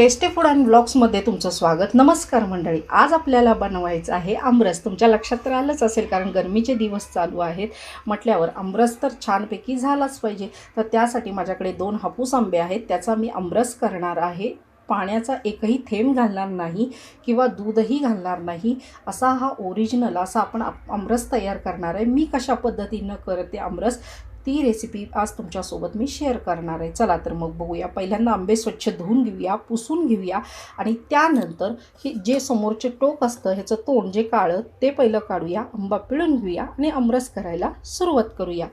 Tasty food and ब्लॉग्समध्ये तुमचं स्वागत. नमस्कार मंडळी. आज आपल्याला बनवायचं आहे आमरस. तुमच्या लक्षात तर आलंच असेल कारण गरमीचे दिवस चालू आहेत. म्हटल्यावर आमरस तर छानपैकी झालाच पाहिजे. तर त्यासाठी माझ्याकडे दोन हापूस आंबे आहेत. त्याचा मी आमरस करणार आहे. पाण्याचा एकही थेंब घालणार नाही किंवा दूधही घालणार नाही. असा हा ओरिजिनल असा आपण आमरस तयार करणार आहे. मी कशा पद्धतीनं करते आमरस? ती रेसिपी आज तुमच्यासोबत मी शेअर करणार आहे. चला तर मग बघूया. पहिल्यांदा आंबे स्वच्छ धुवून घेऊया पुसून घेऊया आणि त्यानंतर हे जे समोरचे टोक असतं ह्याचं तोंड जे काळं ते पहिलं काढूया आंबा पिळून घेऊया आणि आमरस करायला सुरुवात करूया.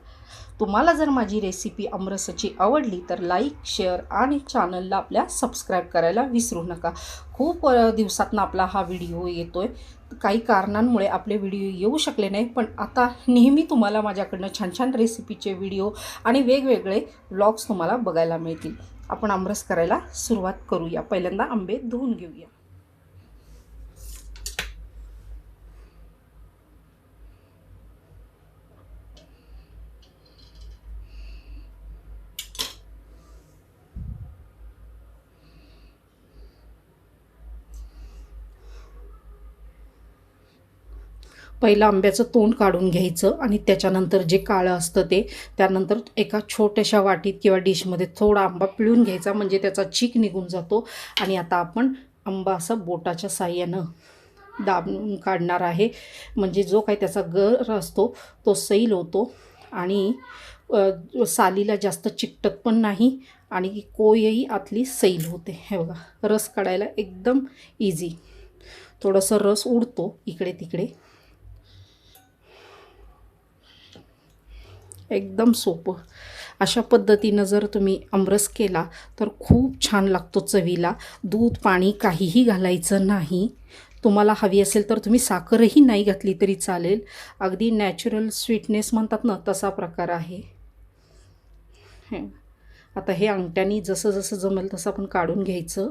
तुम्हाला जर माझी रेसिपी आमरसाची आवडली तर लाईक शेअर आणि चॅनलला आपल्या सबस्क्राईब करायला विसरू नका. खूप दिवसातनं आपला हा व्हिडिओ येतो आहे काही कारणांमुळे आपले व्हिडिओ येऊ शकले नाही पण आता नेहमी तुम्हाला माझ्याकडनं छान छान रेसिपीचे व्हिडिओ आणि वेगवेगळे व्लॉग्स तुम्हाला बघायला मिळतील. आपण आमरस करायला सुरुवात करूया. पहिल्यांदा आंबे धुवून घेऊया. पहिलं आंब्याचं तोंड काढून घ्यायचं आणि त्याच्यानंतर जे काळं असतं ते त्यानंतर एका छोट्याशा वाटीत किंवा डिशमध्ये थोडा आंबा पिळून घ्यायचा म्हणजे त्याचा चीक निघून जातो. आणि आता आपण आंबा असा बोटाच्या साह्यानं दाबून काढणार आहे. म्हणजे जो काही त्याचा गर असतो तो सैल होतो. आणि सालीला जास्त चिकटत पण नाही आणि कोयही आतली सैल होते. हे बघा रस काढायला एकदम इझी थोडंसं रस उडतो इकडे तिकडे एकदम सोपं. अशा पद्धतीनं जर तुम्ही आमरस केला तर खूप छान लागतो चवीला. दूध पाणी काहीही घालायचं नाही. तुम्हाला हवी असेल तर तुम्ही साखरही नाही घातली तरी चालेल. अगदी नॅचरल स्वीटनेस म्हणतात ना तसा प्रकार आहे. आता हे अंगठ्यानी जसं जसं जमेल तसं आपण काढून घ्यायचं.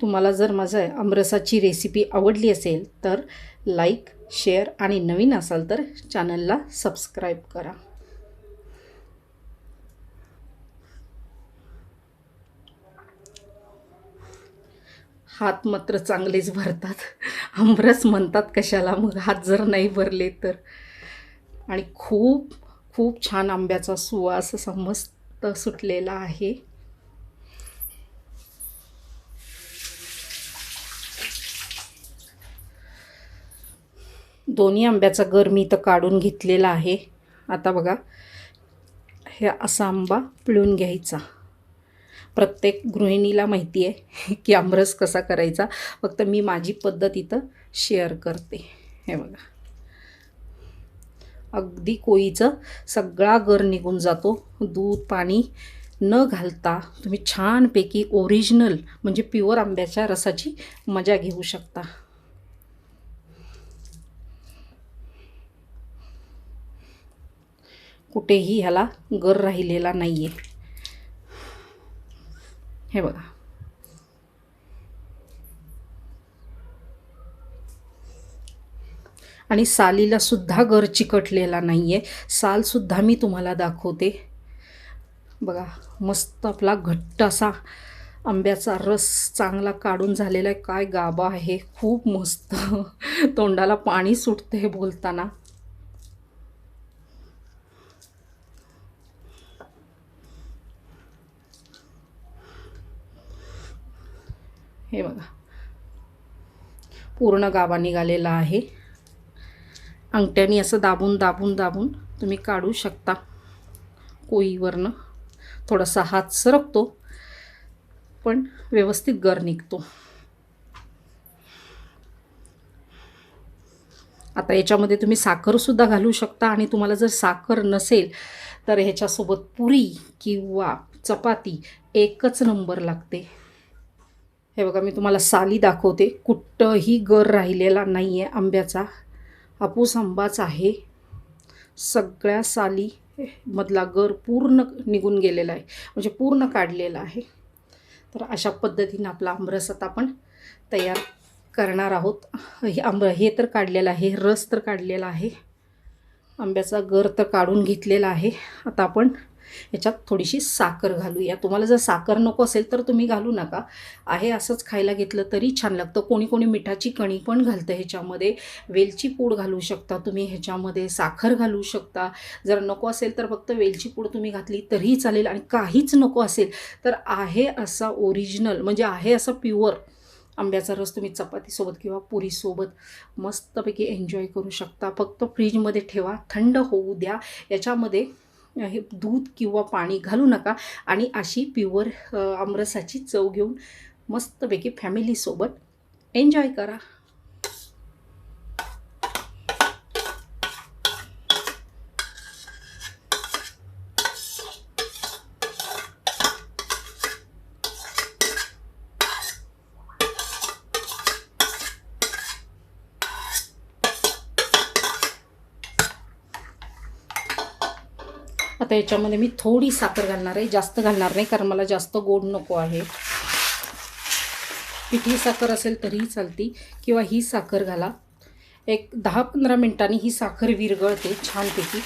तुम्हाला जर माझं आमरसाची रेसिपी आवडली असेल तर लाईक शेअर आणि नवीन असाल तर चॅनलला सबस्क्राईब करा. हात मात्र चांगलेच भरतात. आमरस म्हणतात कशाला? मग हात जर नाही भरले तर. आणि खूप खूप छान आंब्याचा सुवास असा मस्त सुटलेला आहे. दोन्ही आंब्याचा गर मी इथं काढून घेतलेला आहे. आता बघा हे असा आंबा पिळून घ्यायचा. प्रत्येक गृहिणीला माहिती आहे की आमरस कसा करायचा. फक्त मी माझी पद्धत इथं शेअर करते. हे बघा. अगदी कोळीचं सगळा गर निघून जातो. दूध पाणी न घालता तुम्ही छानपैकी ओरिजिनल म्हणजे प्युअर आंब्याच्या रसाची मजा घेऊ शकता. कुठेही ह्याला गर राहिलेला नाही आहे हे बघा. आणि सालीला सुद्धा गर चिकटलेला नाही आहे सालसुद्धा मी तुम्हाला दाखवते. बघा मस्त आपला घट्ट असा आंब्याचा रस चांगला काढून झालेला आहे. काय गाबा आहे. खूप मस्त. तोंडाला पाणी सुटते हे बोलताना. हे बघा. पूर्ण गाभा निघालेला आहे. अंगठ्याने असं दाबून दाबून दाबून तुम्ही काढू शकता कोळीवरनं. थोडासा हात सरकतो पण व्यवस्थित गर निघतो. आता याच्यामध्ये तुम्ही साखरसुद्धा घालू शकता आणि तुम्हाला जर साखर नसेल तर ह्याच्यासोबत पुरी किंवा चपाती एकच नंबर लागते. हे बघा मी तुम्हाला साली दाखवते. कुठंही गर राहिलेला नाही आहे आंब्याचा. हापूस आंबाच आहे. सगळ्या साली मधला गर पूर्ण निघून गेलेला आहे. म्हणजे पूर्ण काढलेला आहे. तर अशा पद्धतीनं आपला आमरस आता आपण तयार करणार आहोत. हे आंब हे तर काढलेलं आहे रस तर काढलेला आहे. आंब्याचा गर तर काढून घेतलेला आहे. आता आपण याच्यात थोडीशी साखर घालूया. तुम्हाला जर साखर नको असेल तर तुम्ही घालू नका. आहे असंच खायला घेतलं तरी छान लागतं. कोणी कोणी मिठाची कणी पण घालतं ह्याच्यामध्ये. वेलची पूड घालू शकता तुम्ही ह्याच्यामध्ये. साखर घालू शकता. जर नको असेल तर फक्त वेलची पूड तुम्ही घातली तरीही चालेल आणि काहीच नको असेल तर आहे असा ओरिजिनल म्हणजे आहे असा प्युअर आंब्याचा रस तुम्ही चपातीसोबत किंवा पुरीसोबत मस्तपैकी एन्जॉय करू शकता. फक्त फ्रीजमध्ये ठेवा. थंड होऊ द्या. याच्यामध्ये हे दूध किंवा पाणी घालू नका. आणि अशी प्युअर आमरसाची चव घेऊन मस्तपैकी फॅमिलीसोबत एन्जॉय करा. आता याच्यामध्ये मी थोडी साखर घालणार आहे. जास्त घालणार नाही कारण मला जास्त गोड नको आहे. पिठी साखर असेल तरीही चालती. किंवा ही साखर घाला. एक दहा पंधरा मिनिटांनी ही साखर विरगळते छानपैकी.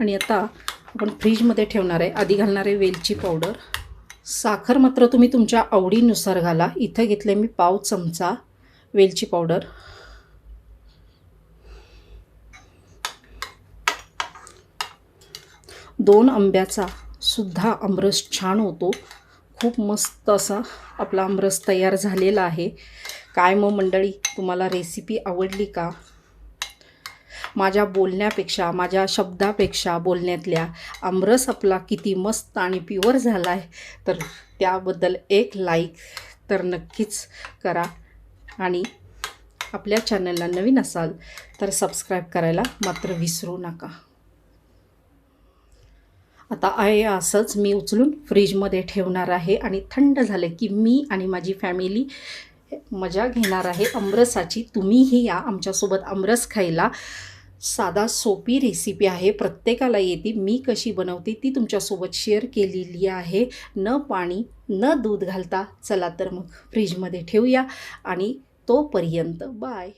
आणि आता आपण फ्रीजमध्ये ठेवणार आहे. आधी घालणार आहे वेलची पावडर. साखर मात्र तुम्ही तुमच्या आवडीनुसार घाला. इथं घेतले मी पाव चमचा वेलची पावडर. दोन आंब्याचा सुद्धा आमरस छान होतो. खूप मस्त असा आपला आमरस तयार झालेला आहे. काय मग मंडळी तुम्हाला रेसिपी आवडली का? माझ्या बोलण्यापेक्षा माझ्या शब्दापेक्षा बोलण्यातल्या आमरस आपला किती मस्त आणि प्युअर झाला आहे तर त्याबद्दल एक लाईक तर नक्कीच करा. आणि आपल्या चॅनलला नवीन असाल तर सबस्क्राईब करायला मात्र विसरू नका. आता आहे असंच मी उचलून फ्रीजमध्ये ठेवणार आहे आणि थंड झालं की मी आणि माझी फॅमिली मजा घेणार आहे अमरसाची. तुम्हीही या आमच्यासोबत अमरस खायला. साधा सोपी रेसिपी आहे. प्रत्येकाला येते. मी कशी बनवते ती तुमच्यासोबत शेअर केलेली आहे. न पाणी न दूध घालता चला तर मग फ्रीजमध्ये ठेवूया. आणि तोपर्यंत बाय